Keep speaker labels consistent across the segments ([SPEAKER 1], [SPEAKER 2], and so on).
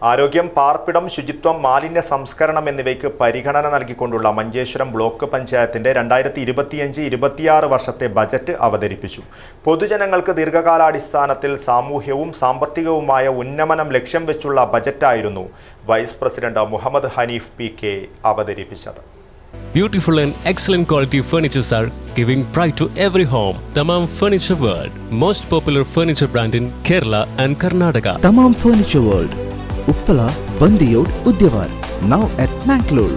[SPEAKER 1] ആരോഗ്യം പാർപ്പിടം ശുചിത്വം മാലിന്യ സംസ്കരണം എന്നിവയ്ക്ക് പരിഗണന നൽകിക്കൊണ്ടുള്ള മഞ്ചേശ്വരം ബ്ലോക്ക് പഞ്ചായത്തിന്റെ രണ്ടായിരത്തി ഇരുപത്തിയഞ്ച് ഇരുപത്തിയാറ് വർഷത്തെ ബജറ്റ് അവതരിപ്പിച്ചു പൊതുജനങ്ങൾക്ക് ദീർഘകാലാടിസ്ഥാനത്തിൽ സാമൂഹ്യവും സാമ്പത്തികവുമായ ഉന്നമനം ലക്ഷ്യം വെച്ചുള്ള ബജറ്റായിരുന്നു vice president Muhammad Hanif P K അവതരിപ്പിച്ചത്
[SPEAKER 2] Beautiful and excellent quality furnitures are giving pride to every home. Tamam Furniture World, most popular furniture brand in Kerala and Karnataka.
[SPEAKER 3] Tamam Furniture World, Uppala, Bandiyod Udyavar now at Mangalore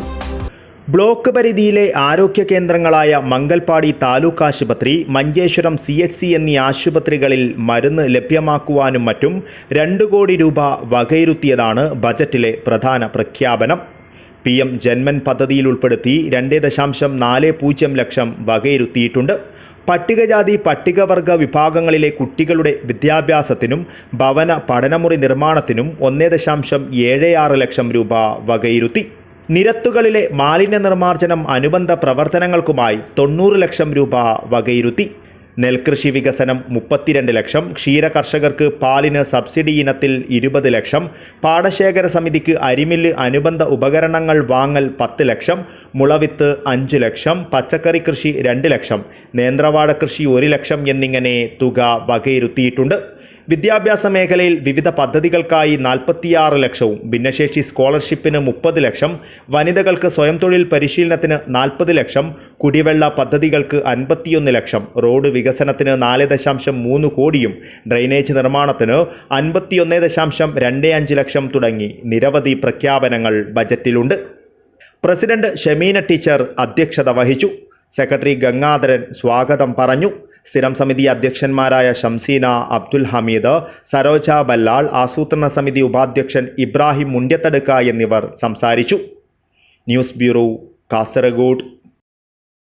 [SPEAKER 1] block പരിധിയിലെ ആരോഗ്യ കേന്ദ്രങ്ങളായ മംഗൽപാടി താലൂക്ക് ആശുപത്രി Manjeshwaram C H C എന്നീ ആശുപത്രികളിൽ മരുന്ന് ലഭ്യമാക്കുവാനും മറ്റും രണ്ട് കോടി രൂപ വകയിരുത്തിയതാണ് ബജറ്റിലെ പ്രധാന പ്രഖ്യാപനം. പി എം ജന്മൻ പദ്ധതിയിൽ ഉൾപ്പെടുത്തി രണ്ട് ദശാംശം നാല് പൂജ്യം ലക്ഷം വകയിരുത്തിയിട്ടുണ്ട്. പട്ടികജാതി പട്ടികവർഗ വിഭാഗങ്ങളിലെ കുട്ടികളുടെ വിദ്യാഭ്യാസത്തിനും ഭവന പഠനമുറി നിർമ്മാണത്തിനും ഒന്നേ ദശാംശം ഏഴ് ആറ് ലക്ഷം രൂപ വകയിരുത്തി. നിരത്തുകളിലെ മാലിന്യ നിർമ്മാർജനം അനുബന്ധ പ്രവർത്തനങ്ങൾക്കുമായി തൊണ്ണൂറ് ലക്ഷം രൂപ വകയിരുത്തി. നെൽകൃഷി വികസനം മുപ്പത്തിരണ്ട് ലക്ഷം ക്ഷീര കർഷകർക്ക് പാലിന് സബ്സിഡി ഇനത്തിൽ ഇരുപത് ലക്ഷം പാടശേഖര സമിതിക്ക് അരിമില്ല് അനുബന്ധ ഉപകരണങ്ങൾ വാങ്ങൽ പത്ത് ലക്ഷം മുളവിത്ത് അഞ്ച് ലക്ഷം പച്ചക്കറി കൃഷി രണ്ട് ലക്ഷം നേന്ത്രവാഴ കൃഷി ഒരു ലക്ഷം എന്നിങ്ങനെ തുക വകയിരുത്തിയിട്ടുണ്ട്. വിദ്യാഭ്യാസ മേഖലയിൽ വിവിധ പദ്ധതികൾക്കായി നാൽപ്പത്തിയാറ് ലക്ഷവും ഭിന്നശേഷി സ്കോളർഷിപ്പിന് മുപ്പത് ലക്ഷം വനിതകൾക്ക് സ്വയം തൊഴിൽ പരിശീലനത്തിന് നാൽപ്പത് ലക്ഷം കുടിവെള്ള പദ്ധതികൾക്ക് അൻപത്തിയൊന്ന് ലക്ഷം റോഡ് വികസനത്തിന് നാല് ദശാംശം മൂന്ന് കോടിയും ഡ്രെയിനേജ് നിർമ്മാണത്തിന് അൻപത്തിയൊന്ന് ദശാംശം രണ്ട് അഞ്ച് ലക്ഷം തുടങ്ങി നിരവധി പ്രഖ്യാപനങ്ങൾ ബജറ്റിലുണ്ട്. പ്രസിഡന്റ് ഷമീന ടീച്ചർ അധ്യക്ഷത വഹിച്ചു. സെക്രട്ടറി ഗംഗാധരൻ സ്വാഗതം പറഞ്ഞു. സ്ഥിരം സമിതി അധ്യക്ഷന്മാരായ ഷംസീന അബ്ദുൽ ഹമീദ് സരോജ ബല്ലാൾ ആസൂത്രണ സമിതി ഉപാധ്യക്ഷൻ ഇബ്രാഹിം മുണ്ട്യത്തടുക്ക എന്നിവർ സംസാരിച്ചു. News bureau Kasaragod.